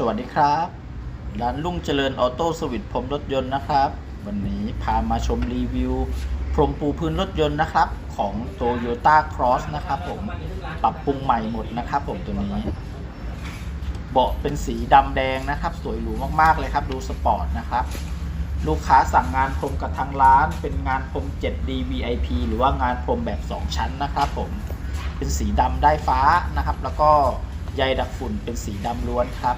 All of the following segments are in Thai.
สวัสดีครับ ร้านลุ่งเจริญออโต้สวิตพรมรถยนต์นะครับ วันนี้พามาชมรีวิว พรมปูพื้นรถยนต์นะครับ ของ Toyota Cross นะครับผมปรับปรุงใหม่หมดนะครับผมตัวนี้ เบาะเป็นสีดำแดงนะครับ สวยหรูมากๆเลยครับ ดูสปอร์ตนะครับ ลูกค้าสั่งงานพรมกับทางร้าน เป็นงานพรม 7D VIP หรือว่างานพรมแบบ 2 ชั้นนะครับผมเป็นสีดำได้ฟ้านะครับแล้วก็ ใยดักฝุ่นเป็นสีดำล้วนครับ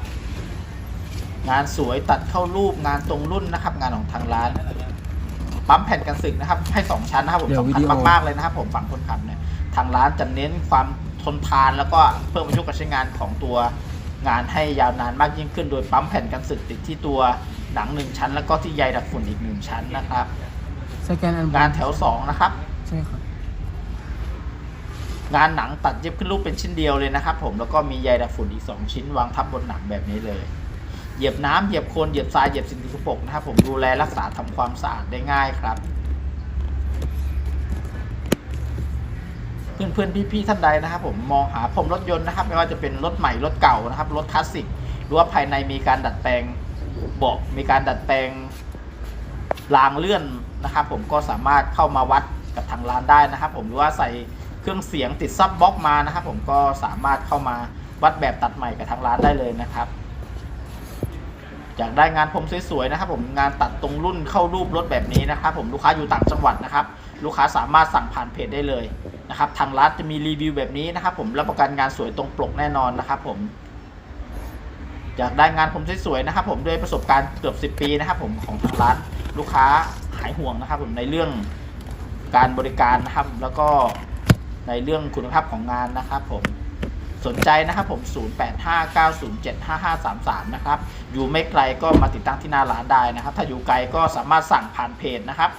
งานสวยตัดเข้ารูปงานตรงรุ่นนะครับ งานของทางร้านปั๊มแผ่นกันสึกนะครับ ให้2ชั้นนะครับผมเดี๋ยวสำวิคัญดีโอมากๆเลยนะครับ ผมฝั่งคนขับเนี่ยทางร้านจะเน้นความทนทานแล้วก็เพิ่มอายุการใช้งานของตัวงานให้ยาวนานมากยิ่งขึ้น โดยปั๊มแผ่นกันสึกติดที่ตัวหนังหนึ่งชั้น แล้วก็ที่ใยดักฝุ่นอีกหนึ่งชั้นนะครับสแกนอันบงานแถวสองนะครับ ใช่ครับ งานหนังตัดเย็บขึ้นรูปเป็นชิ้นเดียวเลยนะครับ ผมแล้วก็มีใยดักฝุ่นอีก 2 ชิ้นวางทับบนหนังแบบนี้เลย เหยียบน้ำเหยียบโคลนเหยียบทรายเหยียบสิ่งสกปรกนะครับผมดูแลรักษาทำความสะอาดได้ง่ายครับเพื่อนเพื่อนๆพี่ๆท่านใดนะครับ ผมมองหาพรมรถยนต์นะครับ ไม่ว่าจะเป็นรถใหม่รถเก่านะครับรถคลาสสิกหรือว่าภายในมีการดัดแปลงเบาะมีการดัดแปลงรางเลื่อนนะครับ ผมก็สามารถเข้ามาวัดกับทางร้านได้นะครับ ผมหรือว่าใส่ เครื่องเสียงติดซับบล็อกมานะครับผมก็สามารถเข้ามาวัดแบบตัดใหม่กับทางร้านได้เลยนะครับอยากได้งานพรมสวยๆนะครับ ผมงานตัดตรงรุ่นเข้ารูปรถแบบนี้นะครับ ผมลูกค้าอยู่ต่างจังหวัดนะครับ ลูกค้าสามารถสั่งผ่านเพจได้เลยนะครับ ทางร้านจะมีรีวิวแบบนี้นะครับ ผมรับประกันงานสวยตรงปกแน่นอนนะครับ ผมอยากได้งานผมสวยๆนะครับ ผมด้วยประสบการณ์เกือบ 10 ปีนะครับ ผมของทางร้านลูกค้าหายห่วงนะครับ ผมในเรื่องการบริการนะครับ แล้วก็ ในเรื่องคุณภาพของงานนะครับผมสนใจนะครับผม 0859075533 นะครับ อยู่ไม่ไกลก็มาติดตั้งที่หน้าร้านได้นะครับ ถ้าอยู่ไกลก็สามารถสั่งผ่านเพจนะครับ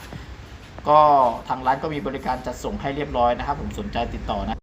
ก็ทางร้านก็มีบริการจัดส่งให้เรียบร้อยนะครับ ผมสนใจติดต่อนะ